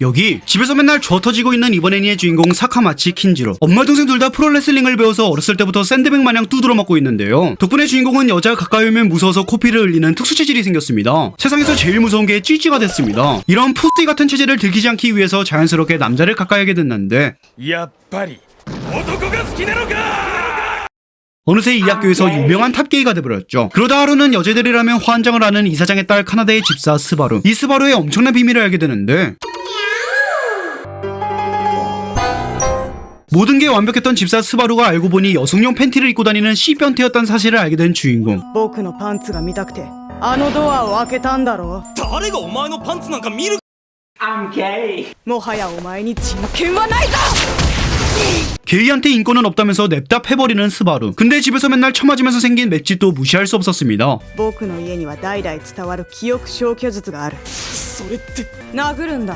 여기 집에서 맨날 저 터지고 있는 이번 애니의 주인공 사카마치 킨지로 엄마 동생 둘 다 프로레슬링을 배워서 어렸을 때부터 샌드백 마냥 두드러 맞고 있는데요. 덕분에 주인공은 여자 가까이 오면 무서워서 코피를 흘리는 특수 체질이 생겼습니다. 세상에서 제일 무서운 게 찌찌가 됐습니다. 이런 푸띠 같은 체질을 들키지 않기 위해서 자연스럽게 남자를 가까이 하게 됐는데 어느새 이 학교에서 유명한 탑게이가 되버렸죠 그러다 하루는 여자들이라면 환장을 하는 이사장의 딸 카나다의 집사 스바루. 이 스바루의 엄청난 비밀을 알게 되는데 모든 게 완벽했던 집사 스바루가 알고 보니 여성용 팬티를 입고 다니는 씨변태였다는 사실을 알게 된 주인공. 僕のパンツが見たくてあのドアを開けたんだろ誰がお前のパンツなんか見るもはやお前に人権はないぞ 게이한테 인권은 없다면서 냅다 패버리는 스바루. 근데 집에서 맨날 처맞으면서 생긴 맷집도 무시할 수 없었습니다. 僕の家には代々伝わる記憶消去術があるそれって殴るんだ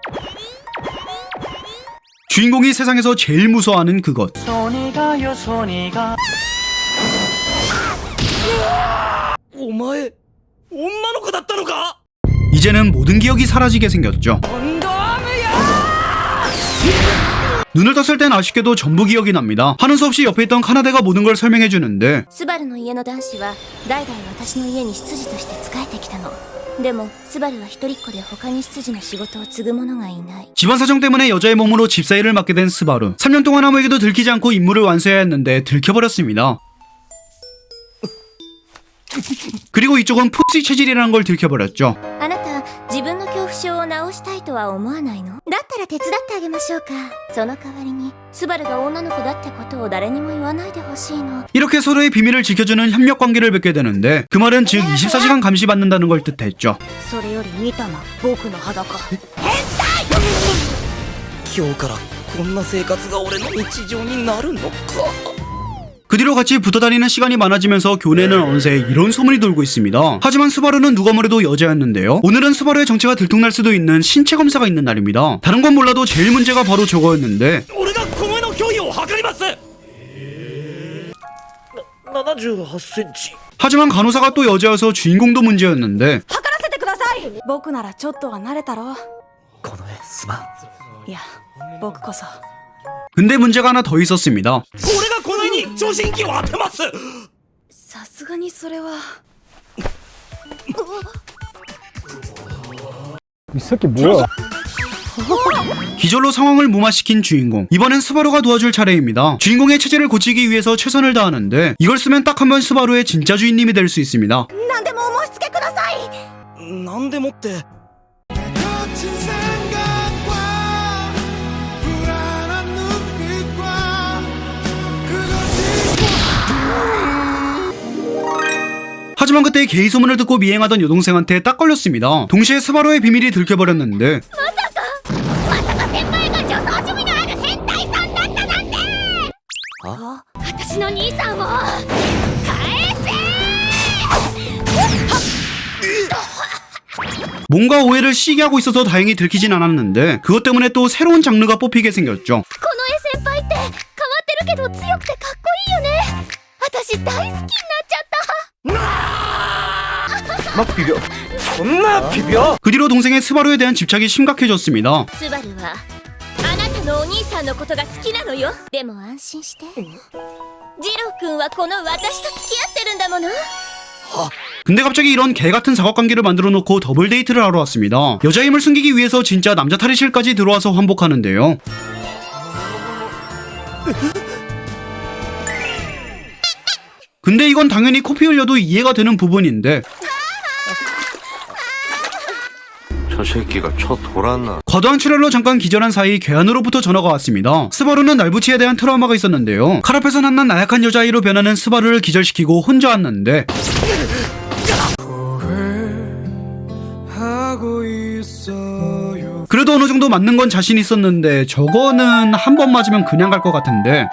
주인공이 세상에서 제일 무서워하는 그것 お前女の子だったのか 이제는 모든 기억이 사라지게 생겼죠 コンドームよ 눈을 떴을 땐 아쉽게도 전부 기억이 납니다 하는 수 없이 옆에 있던 카나데가 모든 걸 설명해주는데 スバルの家の男子は代々私の家に執事として仕えてきたの でもスバルは一人っ子で他に執事の仕事を継ぐ者がいない 집안 사정 때문에 여자의 몸으로 집사 일을 맡게 된 스바루 3년 동안 아무에게도 들키지 않고 임무를 완수해야 했는데 들켜버렸습니다 그리고 이쪽은 푸시 체질이라는 걸 들켜버렸죠 あなた自分の恐怖症を治したいとは思わないのだった ら手伝ってあげましょうかその代わりにスバルが女の子だってことを誰にも言わないでほしいの 이렇게 서로의 비밀을 지켜주는 협력 관계를 맺게 되는데 그 말은 즉 24시간 감시받는다는 걸 뜻했죠 それより見たな僕の裸今日からこんな生活が俺の日常になるのか 그 뒤로 같이 붙어다니는 시간이 많아지면서 교내는 어느새 이런 소문이 돌고 있습니다. 하지만 스바루는 누가 뭐래도 여자였는데요. 오늘은 스바루의 정체가 들통날 수도 있는 신체 검사가 있는 날입니다. 다른 건 몰라도 제일 문제가 바로 저거였는데 俺がこの絵の脅威を測りますな78センチ 하지만 간호사가 또 여자여서 주인공도 문제였는데 測らせてください僕ならちょっとは慣れたろこの絵すまんいや僕こそ 근데 문제가 하나 더 있었습니다. 俺がこの絵に聴診器を当てますさすがにそれは 이 새끼 뭐야? 기절로 상황을 무마시킨 주인공. 이번엔 스바루가 도와줄 차례입니다. 주인공의 체질을 고치기 위해서 최선을 다하는데 이걸 쓰면 딱 한 번 스바루의 진짜 주인님이 될 수 있습니다. 何でもお申し付けくださいなんでもって 하지만 그때 게이 소문을 듣고 미행하던 여동생한테 딱 걸렸습니다. 동시에 스바로의 비밀이 들켜버렸는데. 어? 뭔가 오해를 시기하고 있어서 다행히 들키진 않았는데 그것 때문에 또 새로운 장르가 뽑히게 생겼죠. この絵先輩って変わってるけど強くてかっこいいよね私大好きになっちゃった 막 비벼 존나 비벼 그 뒤로 동생의 스바루에 대한 집착이 심각해졌습니다. スバルはあなたのお兄さんのことが好きなのよでも安心してジロウ君はこの私と付き合ってるんだもの 근데 갑자기 이런 개 같은 사각관계를 만들어 놓고 더블 데이트를 하러 왔습니다. 여자 힘을 숨기기 위해서 진짜 남자 탈의실까지 들어와서 환복하는데요. 근데 이건 당연히 코피 흘려도 이해가 되는 부분인데 저 새끼가 쳐 돌았나? 과도한 출혈로 잠깐 기절한 사이 괴한으로부터 전화가 왔습니다. 스바루는 날부치에 대한 트라우마가 있었는데요. 칼 앞에서 난난 나약한 여자아이로 변하는 스바루를 기절시키고 혼자 왔는데 그래도 어느 정도 맞는 건 자신 있었는데 저거는 한 번 맞으면 그냥 갈 것 같은데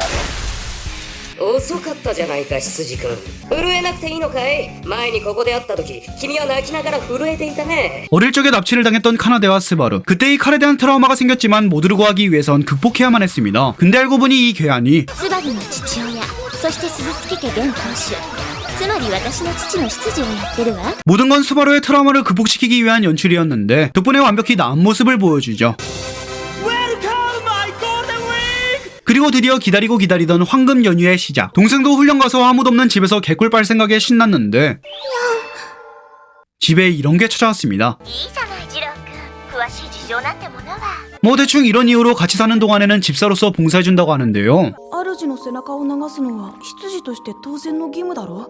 遅かったじゃないか羊くん震えなくていいのかい前にここで会った時君は泣きながら震えていたね 어릴 적에 납치를 당했던 카나데와 스바루 그때 이 칼에 대한 트라우마가 생겼지만 모두를 구하기 위해선 극복해야만 했습니다 근데 알고 보니 이 괴한이 スバルの父親そして鈴月家現当主つまり私の父の執事をやってるわ 모든 건 스바루의 트라우마를 극복시키기 위한 연출이었는데 덕분에 완벽히 나은 모습을 보여주죠 그리고 드디어 기다리고 기다리던 황금 연휴의 시작 동생도 훈련 가서 아무도 없는 집에서 개꿀 빨 생각에 신났는데 집에 이런 게 찾아왔습니다 いいじゃない次郎くん詳しい事情なんてものは 뭐 대충 이런 이유로 같이 사는 동안에는 집사로서 봉사해준다고 하는데요 主の背中を流すのは執事として当然の義務だろ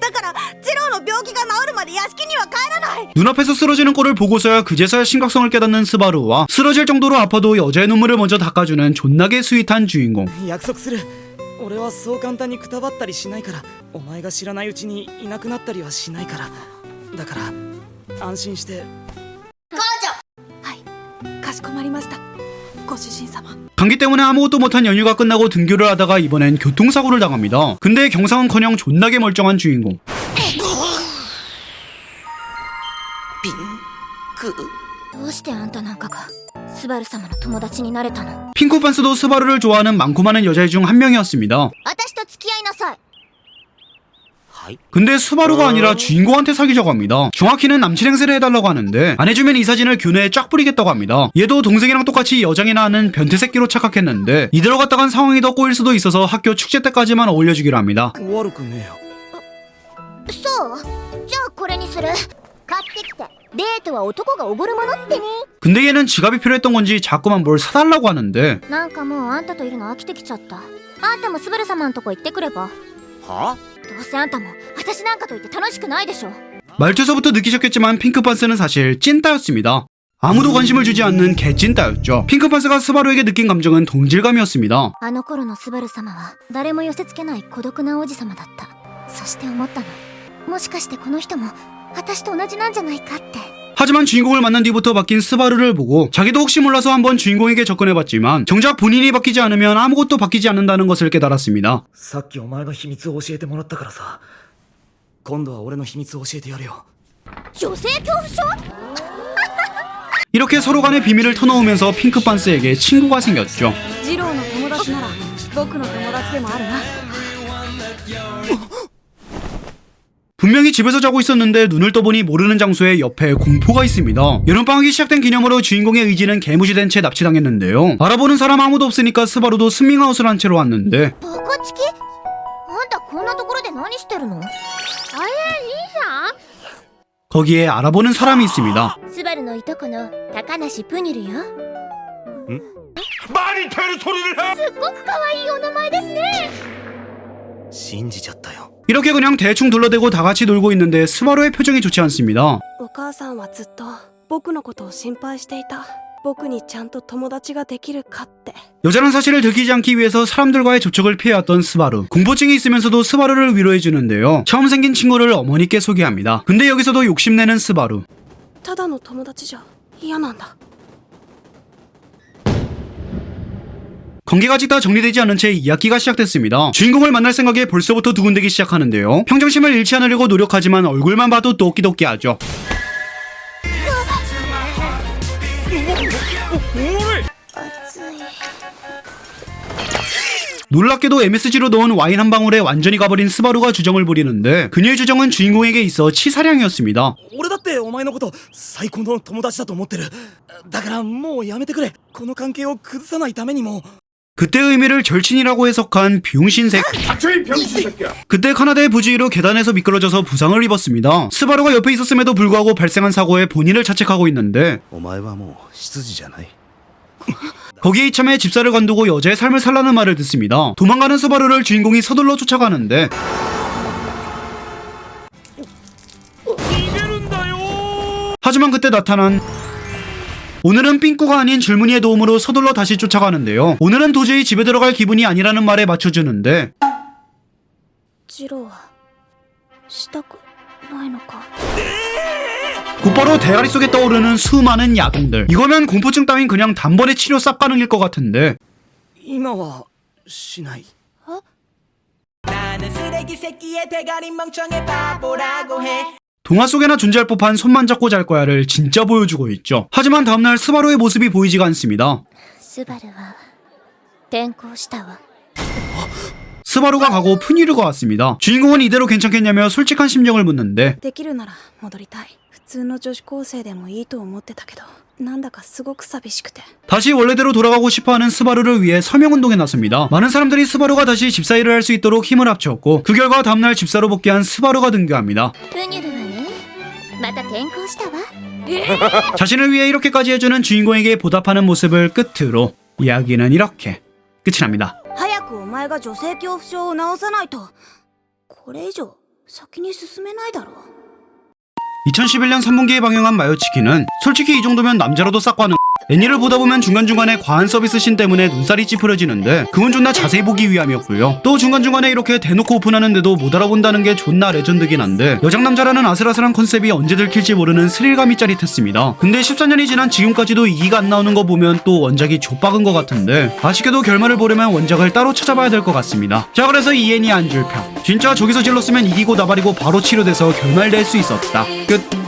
だからジローの病気が治るまで屋敷には帰らない 눈앞에서 쓰러지는 꼴을 보고서야 그제서야 심각성을 깨닫는 스바루와 쓰러질 정도로 아파도 여자의 눈물을 먼저 닦아주는 존나게 스윗한 주인공 約束する俺はそう簡単にくたばったりしないからお前が知らないうちにいなくなったりはしないからだから安心してかしこまりましたご主人様 감기 때문에 아무것도 못한 연휴가 끝나고 등교를 하다가 이번엔 교통사고를 당합니다. 근데 경상은커녕 존나게 멀쩡한 주인공. 핑크 판스도 스바루를 좋아하는 많고 많은 여자애 중한 명이었습니다. 근데 스바루가 아니라 주인공한테 사귀자고 합니다. 정확히는 남친 행세를 해달라고 하는데 안 해주면 이 사진을 교내에 쫙 뿌리겠다고 합니다. 얘도 동생이랑 똑같이 여장이나 하는 변태 새끼로 착각했는데 이대로 갔다간 상황이 더 꼬일 수도 있어서 학교 축제 때까지만 어울려주기로 합니다. 悪くねえよそうじゃあこれにする買ってきてデートは男がおごるものってね 근데 얘는 지갑이 필요했던 건지 자꾸만 뭘 사달라고 하는데 なんかもうあんたといるの飽きてきちゃったあんたもスバル様のとこ行ってくれば はどうせあんたも私なんかといて楽しくないでしょ 말투에서부터 느끼셨겠지만 핑크반스는 사실 찐따였습니다. 아무도 관심을 주지 않는 개찐따였죠. 핑크반스가 스바루에게 느낀 감정은 동질감이었습니다. あの頃のスバル様は誰も寄せ付けない孤独な王子様だったそして思ったのもしかしてこの人も私と同じなんじゃないかって 하지만 주인공을 만난 뒤부터 바뀐 스바루를 보고 자기도 혹시 몰라서 한번 주인공에게 접근해봤지만 정작 본인이 바뀌지 않으면 아무것도 바뀌지 않는다는 것을 깨달았습니다. さっきお前の秘密を教えてもらったからさ今度は俺の秘密を教えてやるよ女性恐怖症 이렇게 서로 간의 비밀을 터놓으면서 핑크반스에게 친구가 생겼죠. 분명히 집에서 자고 있었는데 눈을 떠보니 모르는 장소에 옆에 공포가 있습니다. 여름방학이 시작된 기념으로 주인공의 의지는 개무시된 채 납치당했는데요. 알아보는 사람 아무도 없으니까 스바루도 스밍아웃을 한 채로 왔는데 バカチキあんたこんなところで何してるのあれいいじゃん 거기에 알아보는 사람이 있습니다. スバルのいとこの高梨プニルよ 말이 되는 소리를 해! すっごく可愛いお名前ですね 信じちゃったよ 이렇게 그냥 대충 둘러대고 다 같이 놀고 있는데 스바루의 표정이 좋지 않습니다. お母さんはずっと僕のことを心配していた僕にちゃんと友達ができるかって 여자는 사실을 들키지 않기 위해서 사람들과의 접촉을 피해왔던 스바루. 공포증이 있으면서도 스바루를 위로해주는데요. 처음 생긴 친구를 어머니께 소개합니다. 근데 여기서도 욕심내는 스바루. ただの友達じゃ嫌なんだ 관계가 아직 다 정리되지 않은 채 2학기가 시작됐습니다. 주인공을 만날 생각에 벌써부터 두근대기 시작하는데요. 평정심을 잃지 않으려고 노력하지만 얼굴만 봐도 도끼도끼하죠. 놀랍게도 MSG로 넣은 와인 한 방울에 완전히 가버린 스바루가 주정을 부리는데 그녀의 주정은 주인공에게 있어 치사량이었습니다. 俺だってお前のこと最高の友達だと思ってるだからもうやめてくれこの関係を崩さないためにも 그때의 의미를 절친이라고 해석한 비용신색 그때 카나다의 부주의로 계단에서 미끄러져서 부상을 입었습니다. 스바루가 옆에 있었음에도 불구하고 발생한 사고에 본인을 자책하고 있는데 お前はもう執事じゃない 거기에 이참에 집사를 관두고 여자의 삶을 살라는 말을 듣습니다. 도망가는 스바루를 주인공이 서둘러 쫓아가는데 하지만 그때 나타난 오늘은 삥꾸가 아닌 줄무늬의 도움으로 서둘러 다시 쫓아가는데요. 오늘은 도저히 집에 들어갈 기분이 아니라는 말에 맞춰주는데 ジローはしたくないのか 곧바로 대가리 속에 떠오르는 수많은 야동들. 이거면 공포증 따윈 그냥 단번에 치료 쌉 가능일 것 같은데 今はしない 동화 속에나 존재할 법한 손만 잡고 잘 거야를 진짜 보여주고 있죠. 하지만 다음날 스바루의 모습이 보이지가 않습니다. スバルは転校したわ 스바루가 가고 푸니르가 왔습니다. 주인공은 이대로 괜찮겠냐며 솔직한 심정을 묻는데 できるなら戻りたい普通の女子高生でもいいと思ってたけどなんだかすごく寂しくて 다시 원래대로 돌아가고 싶어하는 스바루를 위해 서명운동에 나섭니다. 많은 사람들이 스바루가 다시 집사 일을 할 수 있도록 힘을 합쳤고 그 결과 다음날 집사로 복귀한 스바루가 등교합니다. ウニルはね また転校したわ 자신을 위해 이렇게까지 해주는 주인공에게 보답하는 모습을 끝으로 이야기는 이렇게 끝이 납니다. 早くお前が女性恐怖症を治さないとこれ以上先に進めないだろ 2011년 3분기에 방영한 마요치키는 솔직히 이 정도면 남자라도 싹 가는 애니를 보다 보면 중간중간에 과한 서비스 씬 때문에 눈살이 찌푸려지는데 그건 존나 자세히 보기 위함이었고요. 또 중간중간에 이렇게 대놓고 오픈하는데도 못 알아본다는 게 존나 레전드긴 한데 여장남자라는 아슬아슬한 컨셉이 언제 들킬지 모르는 스릴감이 짜릿했습니다. 근데 14년이 지난 지금까지도 이기가 안 나오는 거 보면 또 원작이 좆박은 것 같은데 아쉽게도 결말을 보려면 원작을 따로 찾아봐야 될 것 같습니다. 자 그래서 이 애니 안줄 평 진짜 저기서 질렀으면 이기고 나발이고 바로 치료돼서 결말 낼 수 있었다. 끝